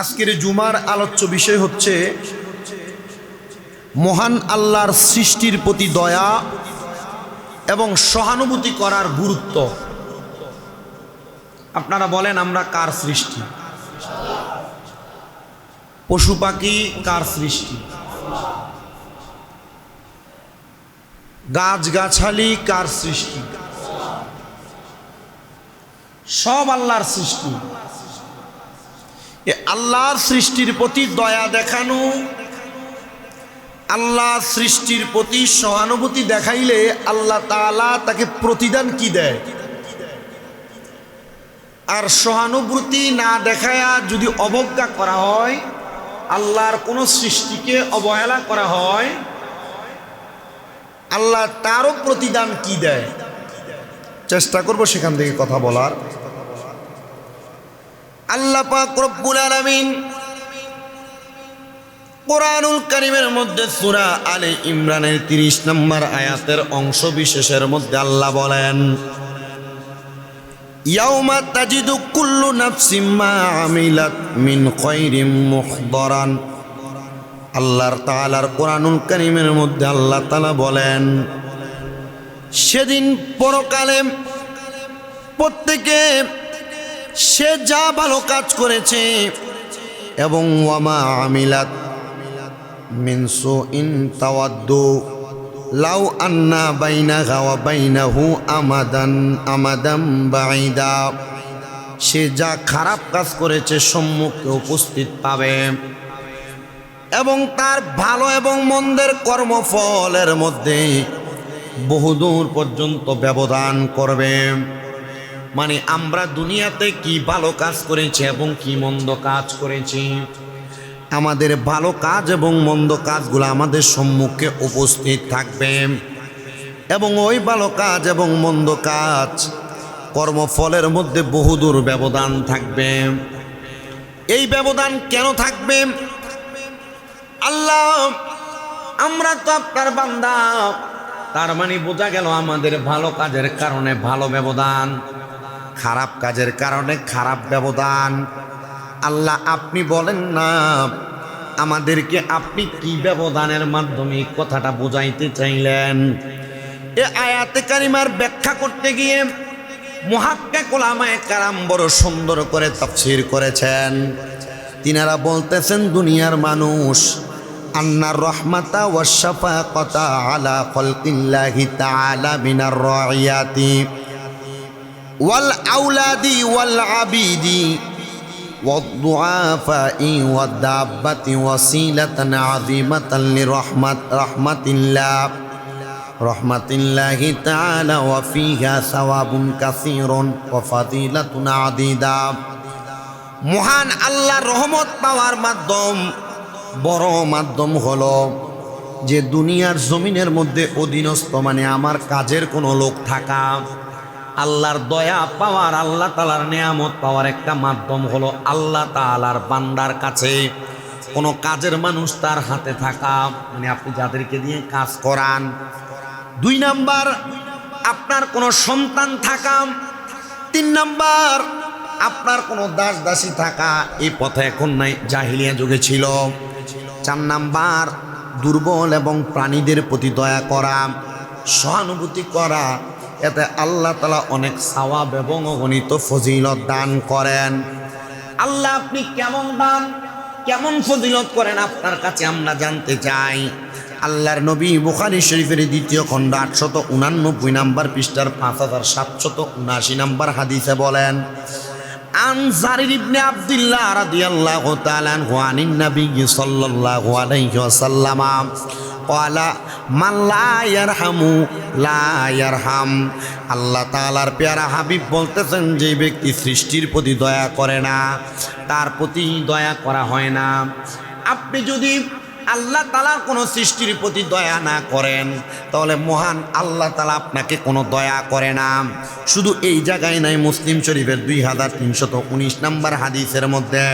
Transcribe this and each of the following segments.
আজকের জুমার আলোচ্য বিষয় হচ্ছে মহান আল্লাহর সৃষ্টির প্রতি দয়া এবং সহানুভূতি করার গুরুত্ব। আপনারা বলেন, আমরা কার সৃষ্টি? পশু পাখি কার সৃষ্টি? গাছগাছালি কার সৃষ্টি? সব আল্লাহর সৃষ্টি। আল্লাহর সৃষ্টির প্রতি দয়া দেখানো আল্লাহ সৃষ্টির প্রতি সহানুভূতি দেখাইলে আল্লাহ তাআলা তাকে প্রতিদান কি দেয়? আর সহানুভূতি না দেখায়া যদি অবজ্ঞা করা হয়, আল্লাহর কোনো সৃষ্টিকে অবহেলা করা হয়, আল্লাহ তারও প্রতিদান কি দেয়? চেষ্টা করব সেখান থেকে কথা বলার। আল্লাহ পাক রব্বুল আলামিন কোরআনুল কারিমের মধ্যে সূরা আলে ইমরানের 30 নম্বর আয়াতের অংশ বিশেষের মধ্যে আল্লাহ বলেন, ইয়াউমা তাজিদু কুল্লু নাফসিম মা আমিলাত মিন খায়রিম মুহদারান আল্লাহর তাআলার কোরআনুল কারিমের মধ্যে আল্লাহ তাআলা বলেন, সেদিন পরকালে প্রত্যেকে সে যা ভালো কাজ করেছে। এবং ওয়ামা আমিলাত মিনসু ইন তাওয়াদ্দু। লাউ আন্না বাইনা গাওয়া বাইনাহু আমাদান, আমাদাম বাইদা সে যা খারাপ কাজ করেছে সম্মুখে উপস্থিত পাবে। এবং তার ভালো এবং মন্দের কর্মফলের মধ্যে বহুদূর পর্যন্ত ব্যবধান করবে। মানে আমরা দুনিয়াতে কি ভালো কাজ করেছি এবং কি মন্দ কাজ করেছি? আমাদের ভালো কাজ এবং মন্দ কাজগুলো আমাদের সম্মুখে উপস্থিত থাকবে। এবং ওই ভালো কাজ এবং মন্দ কাজ কর্মফলের মধ্যে বহুদূর ব্যবধান থাকবে। এই ব্যবধান কেন থাকবে? আল্লাহ, আমরা তো আপনার বান্দা। তার মানে বোঝা গেল আমাদের ভালো কাজের কারণে ভালো ব্যবধান। খারাপ কাজের কারণে খারাপ ব্যবধান। আল্লাহ আপনি বলেন না, আমাদেরকে আপনি কি ব্যবধানের মাধ্যমে কথাটা বোঝাইতে চাইলেন? এ আয়াতে কারিমার ব্যাখ্যা করতে গিয়ে মহাক্কা কোলামায় কারাম বড় সুন্দর করে তাফসির করেছেন। তিনারা বলতেছেন, দুনিয়ার মানুষ আন্নার রহমাতা ওয়াশাফা কতা আলা খলকিল্লাহি তাআলা মিনার ওয়াল আউলাদি ওয়াল আবিদি والضعفاء والدابة وسيلة عظيمة لرحمة رحمة الله رحمة الله تعالى وفيها ثواب كثير وفضيلة عديدة মহান আল্লাহর রহমত পাওয়ার মাধ্যম বড় মাধ্যম হলো যে দুনিয়ার জমিনের মধ্যে অধীনস্থ মানে আমার কাজের কোনো লোক থাকা আল্লাহর দয়া, পাওয়ার, আল্লাহ তালার নিয়ামত পাওয়ার একটা মাধ্যম হলো আল্লাহ তালার বান্দার কাছে। কোনো কাজের মানুষ তার হাতে থাকা। মানে আপনি যাদেরকে দিয়ে কাজ করান। দুই নাম্বার, আপনার কোনো সন্তান থাকা। তিন নাম্বার, আপনার কোনো দাস দাসী থাকা। এই পথে এখন নাই, জাহিলিয়া যুগে ছিল। চার নাম্বার, দুর্বল এবং প্রাণীদের প্রতি দয়া করা, সহানুভূতি করা এতে আল্লাহ তালা অনেক সওয়াব এবং অগণিত ফজিলত দান করেন আল্লাহ আপনি কেমন দান কেমন ফজিলত করেন আপনার কাছে আমরা জানতে চাই আল্লাহর নবী বুখারি শরীফের দ্বিতীয় খণ্ড আটশত উনানব্বই নাম্বার পৃষ্ঠার পাঁচ হাজার সাতশত উনাশি নাম্বার হাদিসে বলেন عن زرير بن عبد الله رضي الله تعالى عنه عن النبي صلى الله عليه وسلم قال মাল্লায়ার হামু লায়ার হাম আল্লাহ তালার পেয়ারা হাবিব বলতেছেন, যে ব্যক্তি সৃষ্টির প্রতি দয়া করে না, তার প্রতি দয়া করা হয় না। আপনি যদি আল্লাহ তালার কোনো সৃষ্টির প্রতি দয়া না করেন, তাহলে মহান আল্লাহ তালা আপনাকে কোনো দয়া করে না। শুধু এই জায়গায় নাই, মুসলিম শরীফের দুই হাজার তিনশত উনিশ নম্বর হাদিসের মধ্যে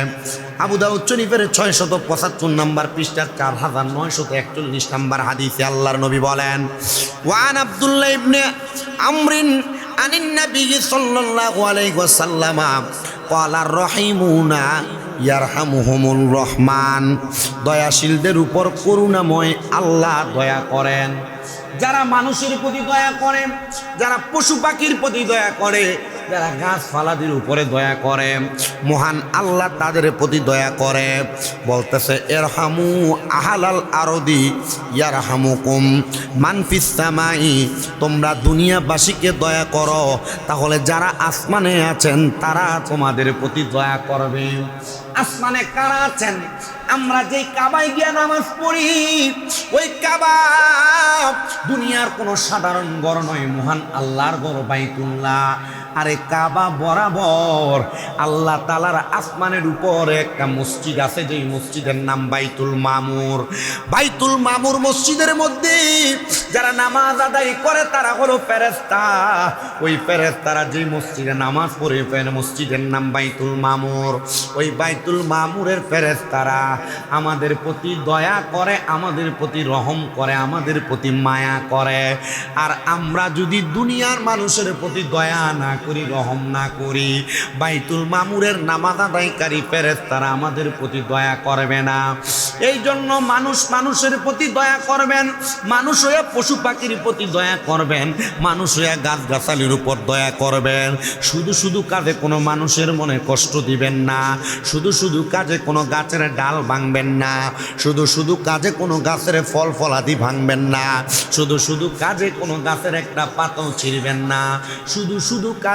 আবু দাউদ শরীফের ছয় শত পঁচাত্তর নাম্বার পৃষ্ঠার চার হাজার নয়শত একচল্লিশ নাম্বার হাদিসে আল্লাহর নবী বলেন ওয়ান আবদুল্লাহ ইবনে আমরিন عن النبي صلى الله عليه وسلم কলার রহিমুনা ইয়ারহামুহুমুর রহমান দয়াশীলদের উপর করুণাময় আল্লাহ দয়া করেন যারা মানুষের প্রতি দয়া করে, যারা পশু পাখির প্রতি দয়া করে, যারা গাছপালাদের উপরে দয়া করে, মহান আল্লাহ তাদের প্রতি দয়া করে, বলতেছে এর হামু আহালাল আরদি ইয়ার হামুকুম মানফিস তোমরা দুনিয়াবাসীকে দয়া করো, তাহলে যারা আসমানে আছেন, তারা তোমাদের প্রতি দয়া করবে। আসমানে কারা আছেন? আমরা যেই কাবায় গিয়া নামাজ পড়ি, ওই কাবা দুনিয়ার কোনো সাধারণ গড় নয়, মহান আল্লাহর গড় বাইতুল্লাহ। আরে কাবা বরাবর আল্লাহ তালার আসমানের উপর একটা মসজিদ আছে, যেই মসজিদের নাম বাইতুল মামুর। বাইতুল মামুর মসজিদের মধ্যে যারা নামাজ আদায় করে, তারা হলো ফেরেস্তা ওই ফেরেস্তারা যে মসজিদে নামাজ পড়ে ফের মসজিদের নাম বাইতুল মামুর। ওই বাইতুল মামুরের ফেরেস্তারা আমাদের প্রতি দয়া করে, আমাদের প্রতি রহম করে, আমাদের প্রতি মায়া করে। আর আমরা যদি দুনিয়ার মানুষের প্রতি দয়া না করি রহম না করি। বাইতুল মামুরের নামাজ আদায়কারী তারা আমাদের প্রতি দয়া করবে না। এই জন্য মানুষ মানুষের প্রতি দয়া করবেন, মানুষ হয়ে পশু পাখির প্রতি দয়া করবেন, মানুষ হয়ে গাছ গাছালির উপর দয়া করবেন। শুধু শুধু কাজে কোনো মানুষের মনে কষ্ট দিবেন না, শুধু শুধু কাজে কোনো গাছের ডাল ভাঙবেন না, শুধু শুধু কাজে কোনো গাছের ফল ফলাদি ভাঙবেন না, শুধু শুধু কাজে কোনো গাছের একটা পাতাও ছিঁড়বেন না, শুধু শুধু কাজে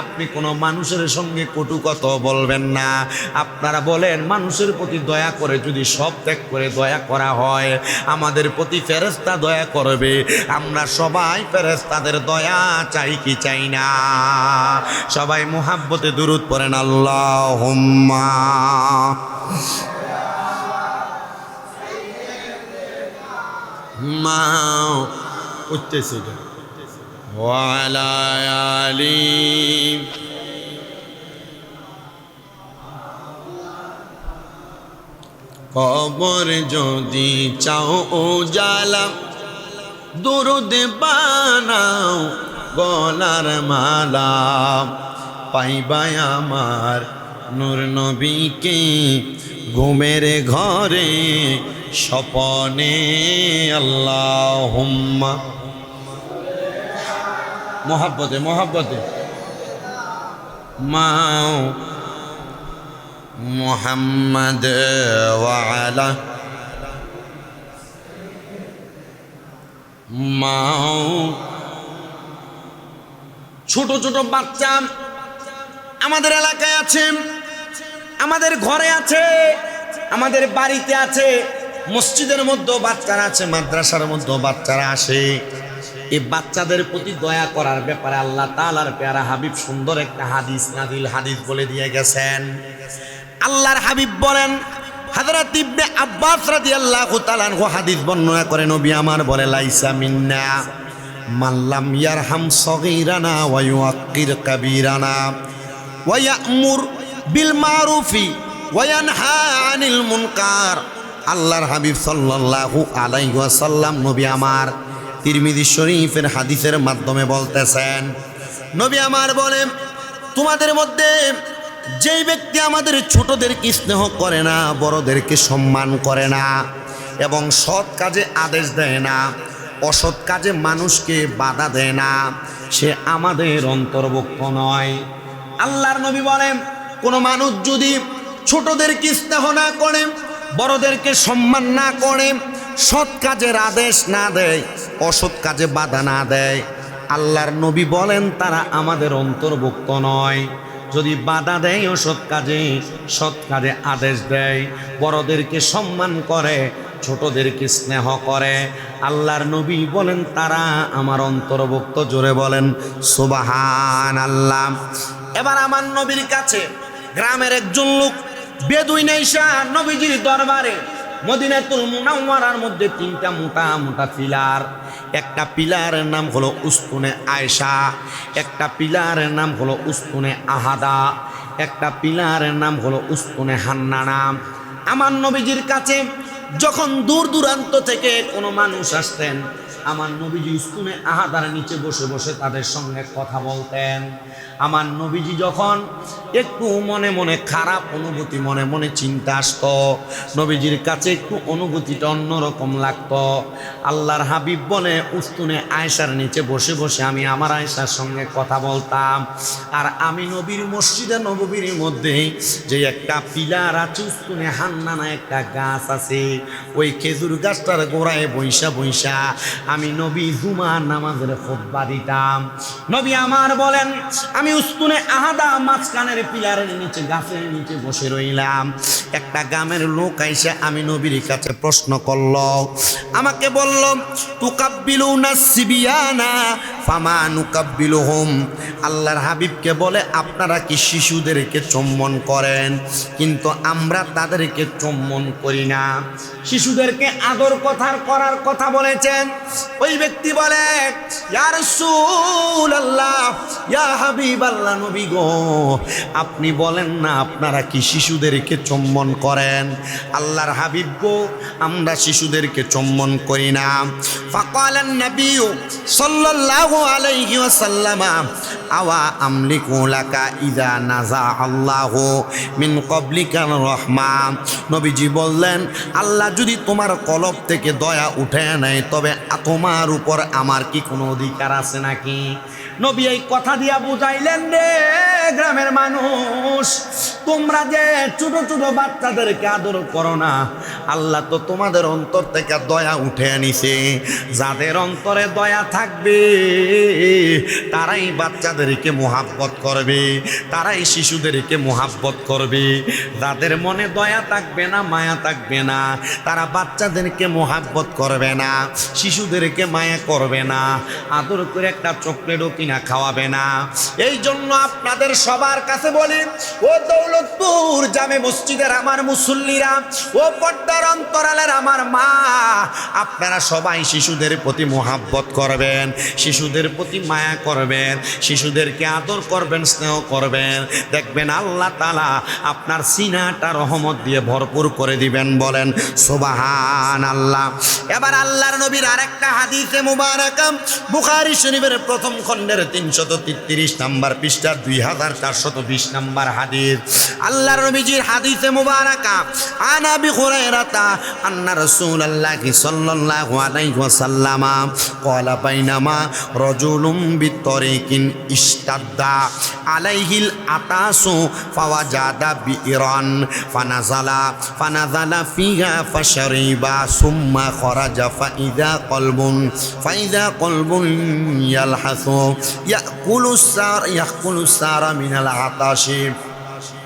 আপনি কোনো মানুষের সঙ্গে কটু কথা বলবেন না। আপনারা বলেন, মানুষের প্রতি দয়া করে যদি সব ত্যাগ করে দয়া করা হয়, আমাদের প্রতি ফেরেস্তা দয়া করবে। আমরা সবাই ফেরেস্তাদের দয়া চাই কি চাই না। সবাই মোহাব্বতে দূরত পড়েন আল্লাহ মা, উঠতেছে এটা। وعلى آله কবর যদি চাও ও জালা দরুদ বানাও গলার মালা পাইবাই আমার নূর নবীকে ঘুমের ঘরে স্বপনে আল্লাহ মহাব্বতে মহাব্বতে। মাও মোহাম্মদ মাও ছোট ছোট বাচ্চা আমাদের এলাকায় আছে, আমাদের ঘরে আছে, আমাদের বাড়িতে আছে। মসজিদের মধ্যেও বাচ্চারা আছে, মাদ্রাসার মধ্যেও বাচ্চারা আসে। এই বাচ্চাদের প্রতি দয়া করার ব্যাপারে আল্লাহ তালার পেয়ারা হাবিব সুন্দর একটা হাদিস নাদিল হাদিস বলে দিয়ে গেছেন। আল্লাহর হাবিব বলেন হাদিস বর্ণনা লাইসা মিন্না মাল্লাম ইয়ারহাম ওয়া বিল মারুফি আনিল আল্লাহর হাবিব সাল্লাল্লাহু ওয়াসাল্লাম, নবী আমার তিরমিজি শরীফের হাদিসের মাধ্যমে বলতেছেন, নবী আমার বলে, তোমাদের মধ্যে যেই ব্যক্তি আমাদের ছোটদেরকে স্নেহ করে না, বড়দেরকে সম্মান করে না, এবং সৎ কাজে আদেশ দেয় না, অসৎ কাজে মানুষকে বাধা দেয় না, সে আমাদের অন্তর্ভুক্ত নয়। আল্লাহর নবী বলেন কোনো মানুষ যদি ছোটদেরকে স্নেহ না করে, বড়দেরকে সম্মান না করে সৎ কাজের আদেশ না দেয়, অসৎ কাজে বাধা না দেয়। আল্লাহর নবী বলেন, তারা আমাদের অন্তর্ভুক্ত নয়। যদি বাধা দেয় অসৎ কাজে, সৎ কাজে আদেশ দেয়, বড়দেরকে সম্মান করে, ছোটদেরকে স্নেহ করে। আল্লাহর নবী বলেন, তারা আমার অন্তর্ভুক্ত, জোরে বলেন সুবাহান আল্লাহ এবার আমার নবীর কাছে গ্রামের একজন লোক বেদুই নেইসা নবীজির দরবারে মদিনাতুল মুনাওয়ারার মধ্যে তিনটা মোটা মোটা পিলার। একটা পিলারের নাম হলো উস্তুনে আয়সা একটা পিলারের নাম হলো উস্তুনে আহাদা, একটা পিলারের নাম হলো উস্তুনে হান্নানা। আমার নবীজির কাছে যখন দূর দূরান্ত থেকে কোনো মানুষ আসতেন আমার নবীজি স্কুলে আহাদার নিচে বসে বসে তাদের সঙ্গে কথা বলতেন। আমার নবীজি যখন একটু মনে মনে খারাপ অনুভূতি, মনে মনে চিন্তা আসতো। নবীজির কাছে একটু অনুভূতিটা অন্যরকম লাগতো। আল্লাহর হাবিব বলে, উস্তুনে আয়সার নিচে বসে বসে আমি আমার আয়সার সঙ্গে কথা বলতাম। আর আমি নবীর মসজিদে নববীর মধ্যে যে একটা পিলার আছে, উস্তুনে হান্নানা একটা গাছ আছে। ওই খেজুর গাছটার গোড়ায় বৈশা বৈশা আমি নবী জুমার নামাজের খোদ্া দিতাম। নবী আমার বলেন, আমি উস্তুনে আহাদা মাঝখানের পিলারের নিচে, গাছের নিচে বসে রইলাম। একটা গ্রামের লোক আইসে আমি নবীর কাছে প্রশ্ন করল, আমাকে বলল তুকাব্বিলু না সিবিয়ানা ফামা হোম আল্লাহর হাবিবকে বলে, আপনারা কি শিশুদেরকে চুম্বন করেন? কিন্তু আমরা তাদেরকে চম্বন করি না। শিশুদেরকে আদর কথার করার কথা বলেছেন। ওই ব্যক্তি বলে ইয়ার আল্লাহ ইয়া হাবিব আল্লাহ নবী গো, আপনি বলেন না আপনারা কি শিশুদেরকে চুম্বন করেন? আল্লাহর হাবিব গো, আমরা শিশুদেরকে চুম্বন করি না। নবী সাল্লাল্লাহু আলাইহি আওয়া আমলিকু লাকা ইদা নাজা আল্লাহু মিন নবীজি বললেন, আল্লাহ যদি তোমার কলব থেকে দয়া উঠে নেয়, তবে তোমার উপর আমার কি কোনো অধিকার আছে নাকি? নবী এই কথা দিয়া বুঝাইলেন রে। গ্রামের মানুষ, তোমরা যে ছোট ছোট বাচ্চাদেরকে আদর করো না, আল্লাহ তো তোমাদের অন্তর থেকে দয়া উঠে আনিছে। যাদের অন্তরে দয়া থাকবে, তারাই বাচ্চাদেরকে মোহাব্বত করবে, তারাই শিশুদেরকে মোহাব্বত করবে। যাদের মনে দয়া থাকবে না, মায়া থাকবে না, তারা বাচ্চাদেরকে মোহাব্বত করবে না, শিশুদেরকে মায়া করবে না, আদর করে একটা চকলেটও কিনা খাওয়াবে না। এই জন্য আপনাদের সবার কাছে বলি, ও দৌলতপুর জামে মসজিদের আমার মুসল্লিরা, ও পর্দার অন্তরালের আমার মা, আপনারা সবাই শিশুদের প্রতি মোহাব্বত করবেন, শিশুদের প্রতি মায়া করবেন, শিশুদেরকে আদর করবেন, স্নেহ করবেন। দেখবেন আল্লাহ তালা আপনার সিনাটা রহমত দিয়ে ভরপুর করে দিবেন বলেন সোবাহান আল্লাহ এবার আল্লাহর নবীর আরেকটা হাদিসে মুবারাকাম, বুখারি শরীফের প্রথম খণ্ডের তিনশত তেত্রিশ নাম্বার পৃষ্ঠা দুই হাজার হাজার চারশত বিশ নম্বর হাদিস। আল্লাহ নবীজির হাদিসে মুবারাকা। আনাবি হুরায়রাতা আন্না রাসূলুল্লাহি সাল্লাল্লাহু আলাইহি ওয়াসাল্লাম ক্বালা বাইনামা রাজুলুম বিতরিকিন ইস্তাদা আলাইহিল আতাসু ফাওয়াজাদা বিইরান ফানাজালা ফানাজালা ফিহা ফাশরিবা সুম্মা খরাজা ফাইদা কলবুন ফাইদা কলবুন ইয়ালহাসু ইয়াকুলু সার ইয়াকুলু সারা من العطش.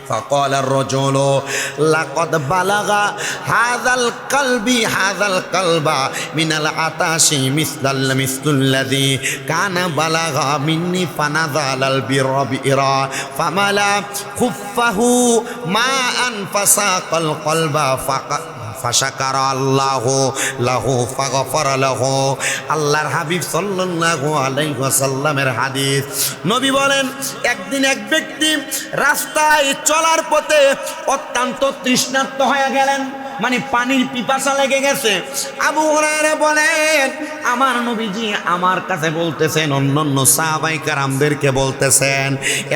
فقال الرجل لقد بلغ هذا القلب هذا القلب من العطش مثل مثل الذي كان بلغ مني فنزل البر بئرا فملا خفه ماء فساق القلب فقط ফাশাকার আল্লাহ লাহু ফাগফার লাহ। আল্লাহর হাবিব সাল্লাল্লাহু আলাইহি ওয়াসাল্লামের হাদিস। নবী বলেন, একদিন এক ব্যক্তি রাস্তায় চলার পথে অত্যন্ত তৃষ্ণার্ত হয়ে গেলেন। মানে পানির পিপাসা লেগে গেছে। আবু হুরায়রা বলেন, আমার নবীজি আমার কাছে বলতেছেন, অন্যান্য সাহাবাই কারামদেরকে বলতেছেন,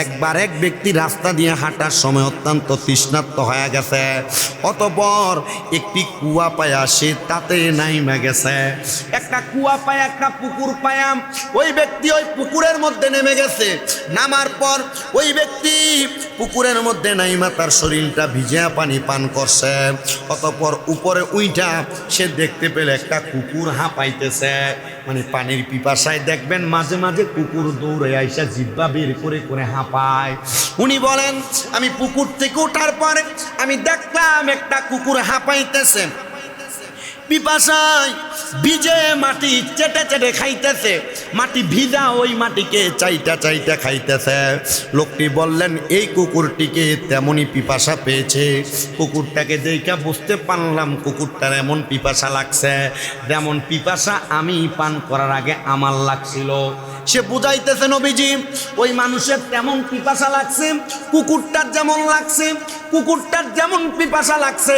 একবার এক ব্যক্তি রাস্তা দিয়ে হাঁটার সময় অত্যন্ত তৃষ্ণার্ত হয়ে গেছে। অতপর একটি কুয়া পায়া, সে তাতে নাইমা গেছে। একটা কুয়া পায়া, একটা পুকুর পায়াম ওই ব্যক্তি ওই পুকুরের মধ্যে নেমে গেছে। নামার পর ওই ব্যক্তি পুকুরের মধ্যে নাইমা তার শরীরটা ভিজা পানি পান করছে। অতপর উপরে উইটা, সে দেখতে পেলে একটা কুকুর হাঁপাইতেছে। মানে পানির পিপাসায় দেখবেন মাঝে মাঝে কুকুর দৌড়ে আইসা জিব্বা বের করে করে হাঁপায়। উনি বলেন, আমি পুকুর থেকে ওঠার পরে আমি দেখলাম একটা কুকুর হাঁপাইতেছে। পিপাসায় ভিজে মাটি চেটে চেটে খাইতেছে। মাটি ভিজা ওই মাটিকে চাইটা চাইটা খাইতেছে। লোকটি বললেন, এই কুকুরটিকে তেমনই পিপাসা পেয়েছে। কুকুরটাকে দেখে বুঝতে পারলাম কুকুরটার এমন পিপাসা লাগছে। যেমন পিপাসা আমি পান করার আগে আমার লাগছিল। সে বুঝাইতেছে, নবীজি, ওই মানুষের তেমন পিপাসা লাগছে, কুকুরটার যেমন লাগছে কুকুরটার যেমন পিপাসা লাগছে,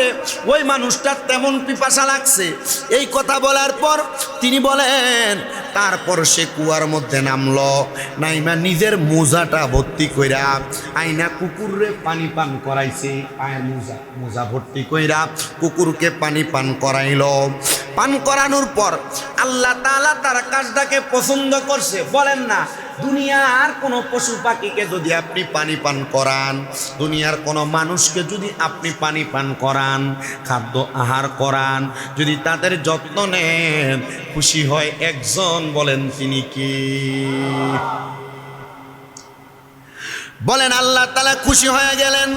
ওই মানুষটার তেমন পিপাসা লাগছে। এই কথা বলার পর তিনি বলেন, তারপর সে কুয়ার মধ্যে নামলো। নাইমা নিজের মোজাটা ভর্তি কইরা আইনা কুকুরে পানি পান করাইছে। আয় মোজা মোজা ভর্তি কইরা কুকুরকে পানি পান করাইলো। পান করানোর পর আল্লাহ তালা তার কাজটাকে পছন্দ করছে। বলেন না দুনিয়ার কোনো পশু পাখিকে যদি আপনি পানি পান করান, দুনিয়ার কোনো মানুষকে যদি আপনি পানি পান করান, খাদ্য আহার করান, যদি তাদের যত্ন নেন, খুশি হয় একজন বলেন তিনি কি? বলেন আল্লাহ তালা খুশি হয়ে গেলেন।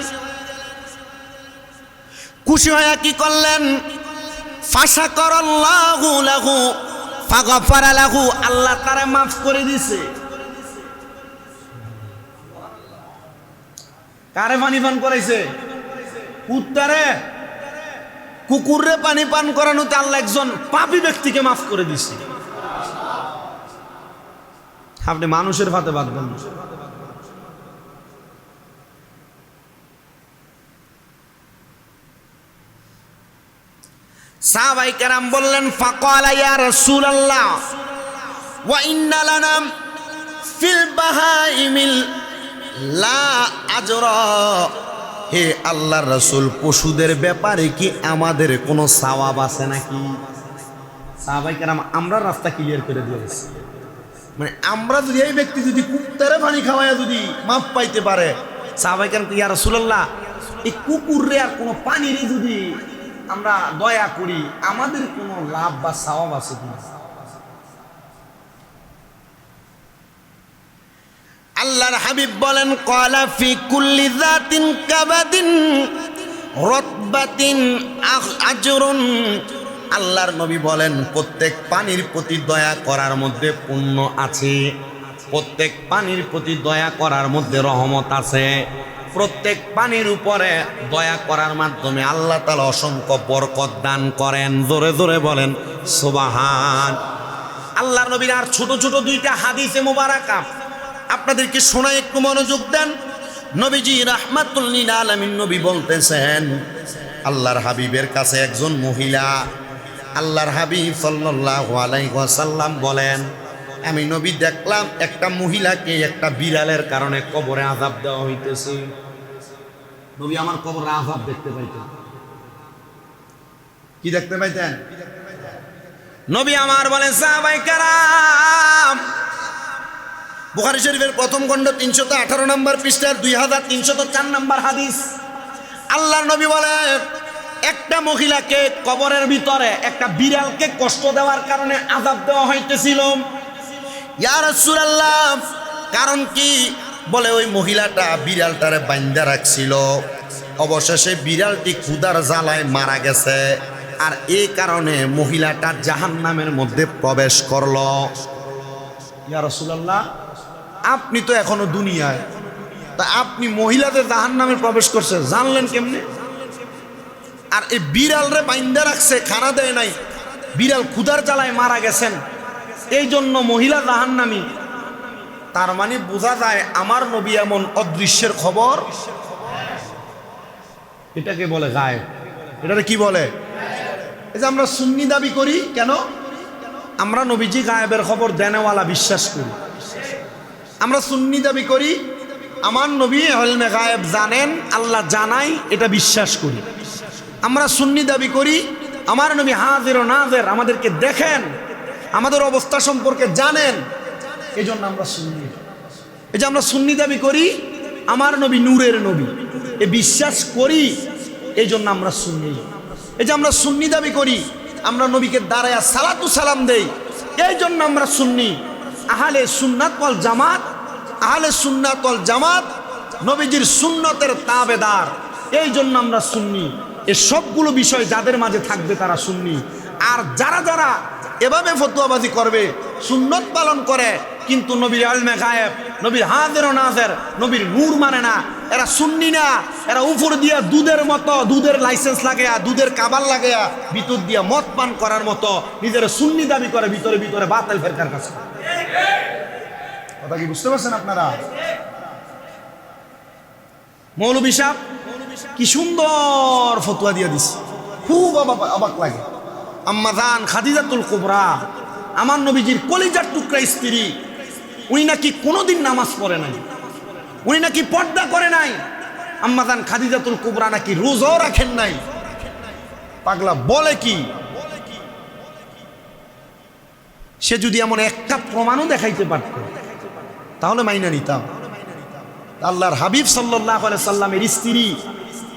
খুশি হয়ে কি করলেন? ফাঁসা করল্লাহু লাহু ফাগফারা লাহু আল্লাহ তারা মাফ করে দিছে কারে পানি পান করাইছে? কুত্তারে? কুকুরে পানি পান করানোতে আল্লাহ একজন পাপী ব্যক্তিকে মাফ করে দিছে। আপনি মানুষের ফাতে বাঁধবেন। সাহাবাই কেরাম বললেন, ফাকালা ইয়া রাসূলুল্লাহ, ওয়া ইন্না লানা ফিল বাহাইমিল লা হে আল্লাহ রসুল, পশুদের ব্যাপারে কি আমাদের কোনো সওয়াব আছে নাকি? সাহাবাই কেরাম, আমরা রাস্তা ক্লিয়ার করে দিয়েছি মানে আমরা যদি এই ব্যক্তি যদি কুত্তারে পানি খাওয়ায় যদি মাপ পাইতে পারে, সাহাবাই কেরাম ইয়া রাসূলুল্লাহ, এই কুকুরে আর কোনো পানিরই যদি আমরা দয়া করি, আমাদের কোনো লাভ বা সওয়াব আছে কিনা? আল্লাহর হাবিব বলেন, কলা ফি কুল্লি জাতিন কাবাদিন, রতবাতিন আজরুন। আল্লাহর নবী বলেন, প্রত্যেক পানির প্রতি দয়া করার মধ্যে পুণ্য আছে। প্রত্যেক পানির প্রতি দয়া করার মধ্যে রহমত আছে। প্রত্যেক পানির উপরে দয়া করার মাধ্যমে আল্লাহ তালা অসংখ্য বরকত দান করেন। জোরে জোরে বলেন, সোবাহান। আল্লাহ নবীর আর ছোট ছোট দুইটা হাদিসে মোবারাকা। আপনাদেরকে শোনায় একটু মনোযোগ দেন। নবীজি রাহমাতুল্লিন আলমিন নবী বলতেছেন, আল্লাহর হাবিবের কাছে একজন মহিলা, আল্লাহর হাবিব সাল্লাল্লাহু আলাইহি ওয়াসাল্লাম বলেন, আমি নবী দেখলাম একটা মহিলাকে একটা বিড়ালের কারণে কবরে আজাব দেওয়া হইতেছে। নবী আমার কবরে আজাব দেখতে পাইতেন। কি দেখতে পাইতেন? নবী আমার বলেন সাহাবাই কারাম বুখারি শরীফের প্রথম খণ্ড তিনশত আঠারো নম্বর পৃষ্ঠার দুই হাজার তিনশত চার নম্বর হাদিস। আল্লাহর নবী বলে, একটা মহিলাকে কবরের ভিতরে একটা বিড়ালকে কষ্ট দেওয়ার কারণে আজাব দেওয়া হইতেছিল। ইয়া রাসূলুল্লাহ, কারণ কি? বলে ওই মহিলাটা বিড়ালটারে বান্ধা রাখছিল। অবশেষে বিড়ালটি ক্ষুদার জ্বালায় মারা গেছে। আর এই কারণে মহিলাটা জাহান্নামের মধ্যে প্রবেশ করল। ইয়া রসুলাল্লাহ আপনি তো এখনও দুনিয়ায়। তা আপনি মহিলাদের জাহান নামে প্রবেশ করছে, জানলেন কেমনে? আর এই বিড়াল রে বাইন্দা রাখছে খানা দেয় নাই, বিড়াল ক্ষুদার জ্বালায় মারা গেছেন এই জন্য মহিলা জাহান নামি তার মানে বোঝা যায় আমার নবী এমন অদৃশ্যের খবর? এটাকে বলে গায়ে এটাকে কি বলে? এই যে আমরা সুন্নি দাবি করি, কেন? আমরা নবীজি গায়েবের খবর দেনেওয়ালা বিশ্বাস করি। আমরা সুন্নি দাবি করি, আমার নবী হলমে গায়েব জানেন, আল্লাহ জানাই, এটা বিশ্বাস করি। আমরা সুন্নি দাবি করি, আমার নবী হাজির ও নাজের আমাদেরকে দেখেন, আমাদের অবস্থা সম্পর্কে জানেন এই জন্য আমরা সুন্নি। এই যে আমরা সুন্নি দাবি করি, আমার নবী নূরের নবী, এ বিশ্বাস করি এই জন্য আমরা সুন্নি। এই যে আমরা সুন্নি দাবি করি, আমরা নবীকে দাঁড়ায় সালাতু সালাম দেই এই জন্য আমরা সুন্নি। আহলে সুন্নাত ওয়াল জামাত, আহলে সুন্নাত ওয়াল জামাত, নবীজির সুন্নতের তাবেদার। এই জন্য আমরা সুন্নি। এ সবগুলো বিষয় যাদের মাঝে থাকবে তারা সুন্নি। আর যারা যারা এভাবে ফতুয়াবাজি করবে, সুন্নত পালন করে, কিন্তু নবীর আলমে গায়েব নবীর হাজের ও নাজের নবীর নূর মানে না। এরা সুন্নি না। এরা উপর দিয়া দুধের মতো, দুধের লাইসেন্স লাগাইয়া দুধের কাবার লাগাইয়া ভিতর দিয়া মদ পান করার মতো, নিজের সুন্নি দাবি করে, ভিতরে ভিতরে বাতিল ফেরকার কাছে। কথা কি বুঝতে পারছেন আপনারা? মৌলবী সাহ কি সুন্দর ফতুয়া দিয়ে দিস খুব অবাক অবাক লাগে। আম্মাজান খাদিজাতুল কুবরা, আমার নবীজির কলিজার টুকরা স্ত্রী উনি নাকি কোনোদিন নামাজ পড়ে নাই। উনি নাকি পর্দা করে নাই। আম্মাদান খাদিজাতুল কুবরা নাকি রোজাও রাখেন নাই। পাগলা বলে কি? সে যদি এমন একটা প্রমাণও দেখাইতে পারত, তাহলে মাইনা নিতাম। আল্লাহর হাবিব সাল্লাহ সাল্লামের স্ত্রী,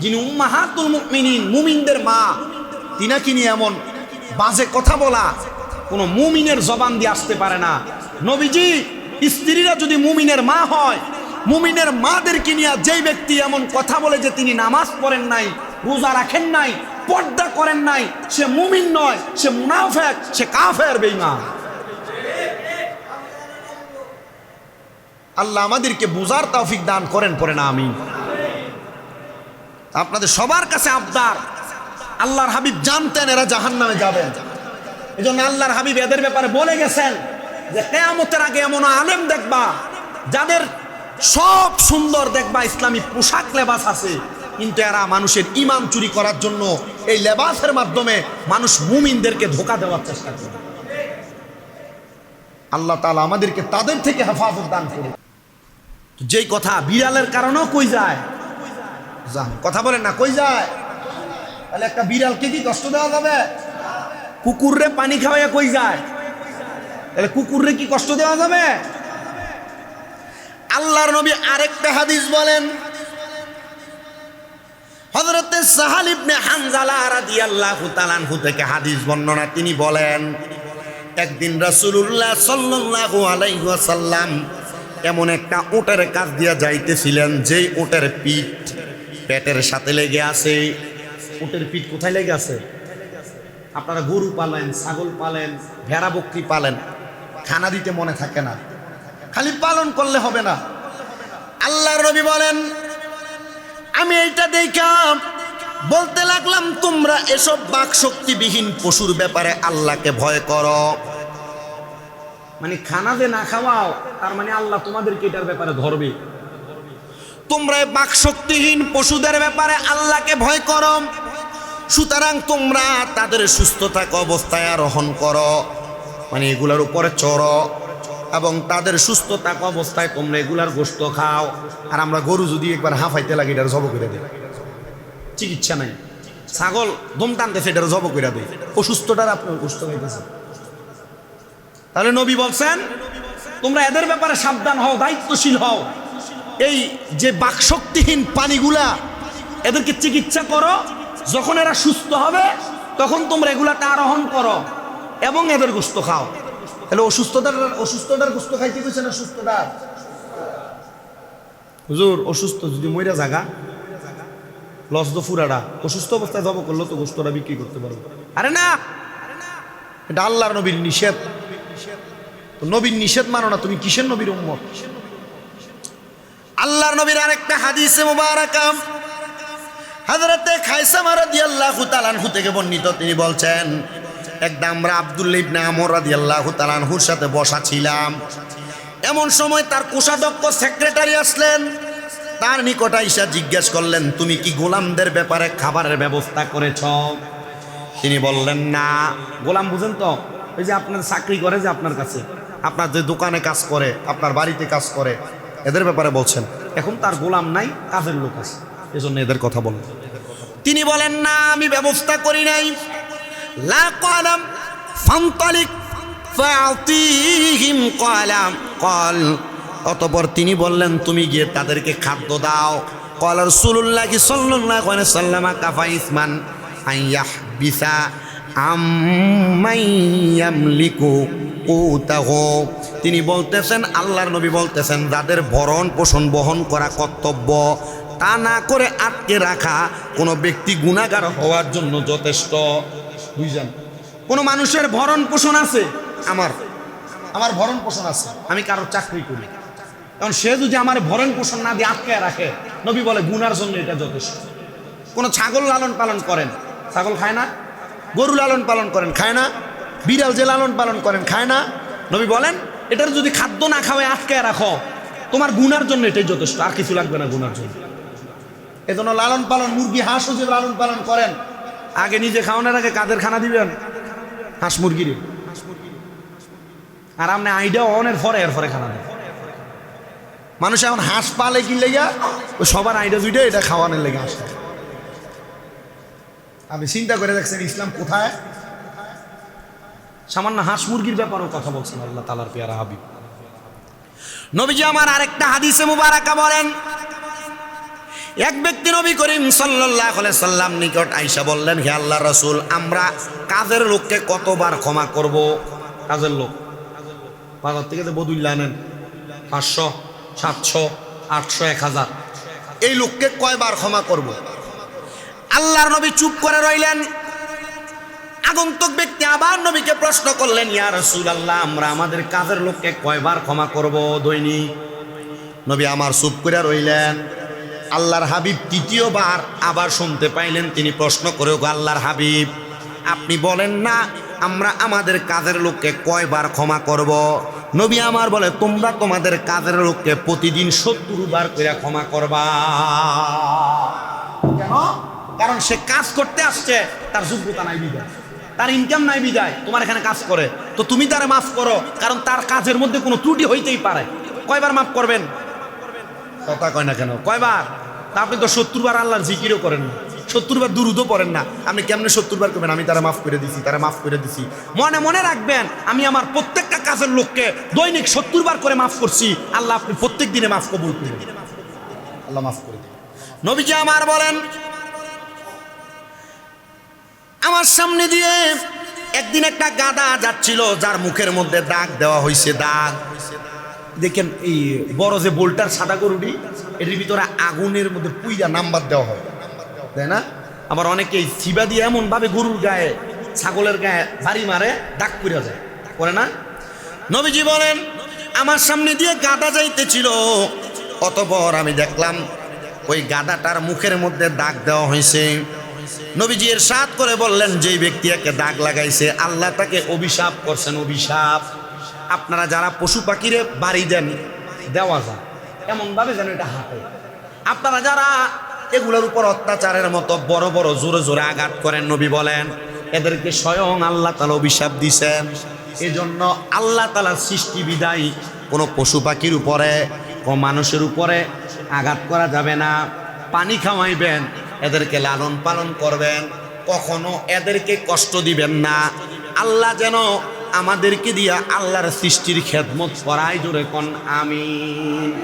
যিনি উম্মাহাতুল মুমিনিন, মুমিনদের মা, তিনাকি নিয়ে এমন বাজে কথা বলা কোনো মুমিনের জবান দিয়ে আসতে পারে না। নবীজি স্ত্রীরা যদি মুমিনের মা হয়, মুমিনের মাদেরকে নিয়ে যেই ব্যক্তি এমন কথা বলে যে তিনি নামাজ পড়েন নাই, রোজা রাখেন নাই, পর্দা করেন নাই, সে মুমিন নয়, সে মুনাফেক, সে কাফের বেইমান আল্লাহ আমাদেরকে বুজার তৌফিক দান করেন পরে না আমি আপনাদের সবার কাছে আবদার, আল্লাহর হাবিব জানতেন এরা জাহান নামে যাবেন। এই জন্য আল্লাহর হাবিব এদের ব্যাপারে বলে গেছেন যে কেয়ামতের আগে এমন আলেম দেখবা, যাদের সব সুন্দর দেখবা, ইসলামী পোশাক লেবাস আছে, কিন্তু এরা মানুষের ইমান চুরি করার জন্য এই লেবাসের মাধ্যমে মানুষ মুমিনদেরকে ধোকা দেওয়ার চেষ্টা করে। আল্লাহ তালা আমাদেরকে তাদের থেকে হেফাজত দান করুন যেই কথা, বিড়ালের কারণেও কই যায়? কথা বলেন না, কই যায়? তাহলে একটা বিড়ালকে কি কষ্ট দেওয়া যাবে? কুকুররে পানি খাওয়াইয়া কই যায়? তাহলে কুকুররে কি কষ্ট দেওয়া যাবে? আল্লাহর নবী আরেকটা হাদিস বলেন। হযরতে সাহাল ইবনে হানজালা রাদিয়াল্লাহু তাআলা আনহু থেকে হাদিস বর্ণনা তিনি বলেন, একদিন রাসূলুল্লাহ সাল্লাল্লাহু আলাইহি ওয়াসাল্লাম এমন একটা উটের কাছ দিয়া যাইতেছিলেন, যেই উটের পিঠ পেটের সাথে লেগে আছে। উটের পিঠ কোথায় লেগে আছে? আপনারা গরু পালেন, ছাগল পালেন, ভেড়া বকরি পালেন। খানা দিতে মনে থাকে না। খালি পালন করলে হবে না। আল্লাহর নবী বলেন, আমি এইটা দেখাম, বলতে লাগলাম, তোমরা এসব বাক শক্তিবিহীন পশুর ব্যাপারে আল্লাহকে ভয় করো। মানে খানা যে না খাওয়াও, তার মানে আল্লাহ তোমাদেরকে এটার ব্যাপারে ধরবে। তোমরা এই বাক শক্তিহীন পশুদের ব্যাপারে আল্লাহকে ভয় করো। সুতরাং তোমরা তাদের সুস্থ থাকা অবস্থায় আরোহণ করো। মানে এগুলার উপরে চড়ো এবং তাদের সুস্থ থাকা অবস্থায় তোমরা এগুলার গোস্ত খাও। আর আমরা গরু যদি একবার হাঁফাইতে লাগে, এটার জব করে দিই। চিকিৎসা নাই। ছাগল দম টানতেছে, এটার জব করে দেয় অসুস্থটার আপনার গোস্ত খাইতেছে তাহলে নবী বলছেন, তোমরা এদের ব্যাপারে সাবধান হও, দায়িত্বশীল হও। এই যে বাকশক্তিহীন পানিগুলা, এদেরকে চিকিৎসা করো। যখন এরা সুস্থ হবে, তখন তোমরা এগুলাটা আরোহণ করো। এবং এদের গোস্ত খাও। তাহলে অসুস্থতার অসুস্থতার গোস্ত খাইতে গেছে না সুস্থতার হুজুর, অসুস্থ যদি মইরা জাগা, লস দো ফুরাডা। অসুস্থ অবস্থায় জব করল তো গোস্তটা বিক্রি করতে পারব। আরে না! এটা আল্লাহর নবীর নিষেধ। নবীর নিষেধ মানো না, তুমি কিসের নবীর উম্মত? আল্লাহর নবীর আরেকটা হাদিসে মুবারাকাম। হযরতে খাইসামা রাদিয়াল্লাহু তাআলা থেকে বর্ণিত, তিনি বলছেন একদম আমরা আব্দুল্লাহ ইবনে আমর রাদিয়াল্লাহু তাআলা সাথে বসা ছিলাম। এমন সময় তার কোষাধ্যক্ষ সেক্রেটারি আসলেন। তার নিকট আইসা জিজ্ঞেস করলেন, তুমি কি গোলামদের ব্যাপারে খাবারের ব্যবস্থা করেছ? তিনি বললেন, না। গোলাম, বুঝেন তো ওই যে আপনার চাকরি করে যে আপনার কাছে, আপনার যে দোকানে কাজ করে, আপনার বাড়িতে কাজ করে, এদের ব্যাপারে বলছেন। এখন তার গোলাম নাই, কাজের লোক আছে, এজন্য এদের কথা বলেন। তিনি বলেন, না, আমি ব্যবস্থা করি নাই। লা কলাম কল। অতপর তিনি বললেন, তুমি গিয়ে তাদেরকে খাদ্য দাও। রসুল্লাহ সাল্লাল্লাহু আলাইহি সাল্লাম কাফা ইসমান আইয়াহ বিসা আম্মাইয়ামলিকু কুতাহু। তিনি বলতেছেন, আল্লাহর নবী বলতেছেন, যাদের ভরণ পোষণ, বহন করা কর্তব্য, তা না করে আটকে রাখা কোনো ব্যক্তি গুণাগার হওয়ার জন্য যথেষ্ট। বুঝলেন কোনো মানুষের ভরণ পোষণ আছে? আমার। আমার ভরণ পোষণ আছে। আমি কারোর চাকরি করি। কারণ সে যদি আমার ভরণ পোষণ না দিয়ে আটকে রাখে নবী বলে গুনার জন্য এটা যথেষ্ট। কোনো ছাগল লালন পালন করেন ছাগল খায় না? গরু লালন পালন করেন খায় না? বিড়াল যে লালন পালন করেন খায় না? নবী বলেন এটার যদি খাদ্য না খাওয়ায় আটকে রাখো তোমার গুনার জন্য এটাই যথেষ্ট। আর কিছু লাগবে না গুনার জন্য। এজন্য লালন পালন মুরগি হাঁসও যে লালন পালন করেন আগে নিজে খাওয়ানোর আগে কাদের খানা দিবেন? হাঁস মুরগির। আর আপনি আইডিয়া অনের পরে এর পরে খানা দেন মানুষ এখন হাঁস পালে কি লেগা? ওই সবার আইডিয়া দুইটা এটা খাওয়ানোর লেগে আসে আপনি চিন্তা করে দেখছেন ইসলাম কোথায়? সামান্য হাঁস মুরগির ব্যাপারেও কথা বলছেন আল্লাহ তালার পেয়ারা হাবিব। নবীজি আমার আরেকটা হাদিসে মুবারাকা বলেন এক ব্যক্তি নবী করিম সাল্লাহ সাল্লাম নিকট আইসা বললেন, হে আল্লাহ রসুল, আমরা কাজের লোককে কতবার ক্ষমা করব? কাজের লোক। বাজার থেকে তো বদুল্লা নেন পাঁচশো, সাতশো, আটশো, এক হাজার। এই লোককে কয়বার ক্ষমা করব? আল্লাহর নবী চুপ করে রইলেন। আগন্তক ব্যক্তি আবার নবীকে প্রশ্ন করলেন, ইয়া রসুল আল্লাহ আমরা আমাদের কাজের লোককে কয়বার ক্ষমা করব দৈনিক? নবী আমার চুপ করে রইলেন। আল্লাহর হাবিব তৃতীয়বার আবার শুনতে পাইলেন, তিনি প্রশ্ন করেও আল্লাহর হাবিব, আপনি বলেন না আমরা আমাদের কাজের লোককে কয়বার ক্ষমা করব? নবী আমার বলে, তোমরা তোমাদের কাজের লোককে প্রতিদিন সত্তর বার করে ক্ষমা করবা। কেন? কারণ সে কাজ করতে আসছে, তার যোগ্যতা নাই বিদায়। তার ইনকাম নাই বিদায়, তোমার এখানে কাজ করে। তো তুমি তারে মাফ করো, কারণ তার কাজের মধ্যে কোনো ত্রুটি হইতেই পারে। কয়বার মাফ করবেন? কথা কয় না কেন? কয়বার? তা আপনি তো সত্তর বার আল্লাহর জিকিরও করেন না। সত্তর বার দুরুদও পড়েন না। আপনি কেমনে সত্তর বার করবেন? আমি তারা মাফ করে দিছি, তারা মাফ করে দিছি। মনে মনে রাখবেন, আমি আমার প্রত্যেকটা কাজের লোককে দৈনিক সত্তরবার করে মাফ করছি। আল্লাহ আপনি প্রত্যেক দিনে মাফ কবুল করবেন আল্লাহ মাফ করে দিন। নবীজি আমার বলেন, আমার সামনে দিয়ে একদিন একটা গাদা যাচ্ছিল, যার মুখের মধ্যে দাগ দেওয়া হয়েছে দাগ। দেখেন এই বড় যে বোল্টার সাদা গরুটি, এটির ভিতরে আগুনের মধ্যে পুইরা নাম্বার দেওয়া হয়। তাই না? আবার অনেকে চিবা দিয়ে এমনভাবে গরুর গায়ে, ছাগলের গায়ে বাড়ি মারে দাগ করে যায়। করে না? নবীজি বলেন, আমার সামনে দিয়ে গাদা যাইতেছিল, অতপর আমি দেখলাম ওই গাদাটার মুখের মধ্যে দাগ দেওয়া হয়েছে। নবীজি এর সাত করে বললেন, যেই ব্যক্তি একে দাগ লাগাইছে, আল্লাহ তাকে অভিশাপ করছেন, অভিশাপ। আপনারা যারা পশু পাখিরে বাড়ি দেন, দেওয়া যায়। এমনভাবে যেন এটা হাঁটে। আপনারা যারা এগুলোর উপর অত্যাচারের মতো বড় বড় জোরে জোরে আঘাত করেন, নবী বলেন, এদেরকে স্বয়ং আল্লাহ তালা অভিশাপ দিছেন। এজন্য আল্লাহ তালার সৃষ্টি বিদায় কোনো পশু পাখির উপরে ও মানুষের উপরে আঘাত করা যাবে না। পানি খাওয়াইবেন, এদেরকে লালন পালন করবেন। কখনো এদেরকে কষ্ট দিবেন না। আল্লাহ যেন আমাদেরকে দিয়া আল্লাহর সৃষ্টির খেদমত করাই জোরে কন আমিন।